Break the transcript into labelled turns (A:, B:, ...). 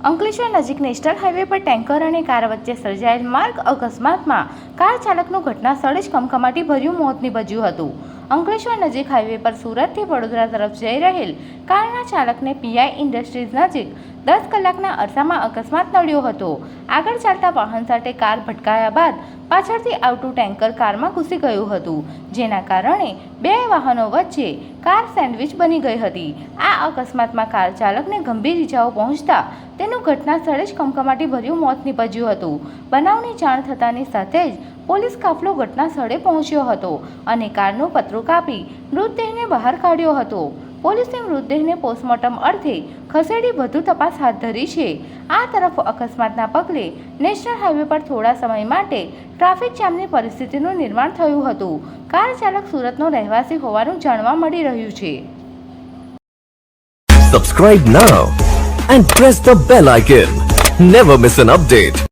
A: નજીક national highway પર tanker અને કાર વચ્ચે સર્જાયેલ માર્ગ અકસ્માતમાં કાર ચાલકનું ઘટના સ્થળે જ કમકમાટી ભર્યું મોત નીપજ્યું હતું. અંકલેશ્વર નજીક હાઈવે પર સુરતથી વડોદરા તરફ જઈ રહેલ કારના ચાલકને પીઆઈ ઇન્ડસ્ટ્રીઝ નજીક દસ કલાકના અરસામાં અકસ્માત નડ્યો હતો. આગળ ચાલતા વાહન સાથે કાર ભટકાયા બાદ પાછળથી આવતું ટેન્કર કારમાં ઘૂસી ગયું હતું. જેના કારણે બે વાહનો વચ્ચે કાર સેન્ડવિચ બની ગઈ હતી. આ અકસ્માતમાં કાર ચાલકને ગંભીર ઇજાઓ પહોંચતા તેનું ઘટના સ્થળે જ કમકમાટી ભર્યું મોત નીપજ્યું હતું. બનાવની જાણ થતાની સાથે જ પોલીસ કાફલો ઘટના સ્થળે પહોંચ્યો હતો અને કારનો પતરો કાપી મૃતદેહને બહાર કાઢ્યો હતો. પોલીસે મૃતદેહને પોસ્ટમોર્ટમ અર્થે ખસેડી વધુ તપાસ હાથ ધરી છે. આ તરફ અકસ્માતના પગલે નેશનલ હાઈવે પર થોડા સમય માટે ટ્રાફિક જામની પરિસ્થિતિનું નિર્માણ થયું હતું. કાર ચાલક સુરતનો રહેવાસી હોવાનું જાણવા મળી રહ્યું છે.
B: Subscribe now and press the bell icon never miss an update.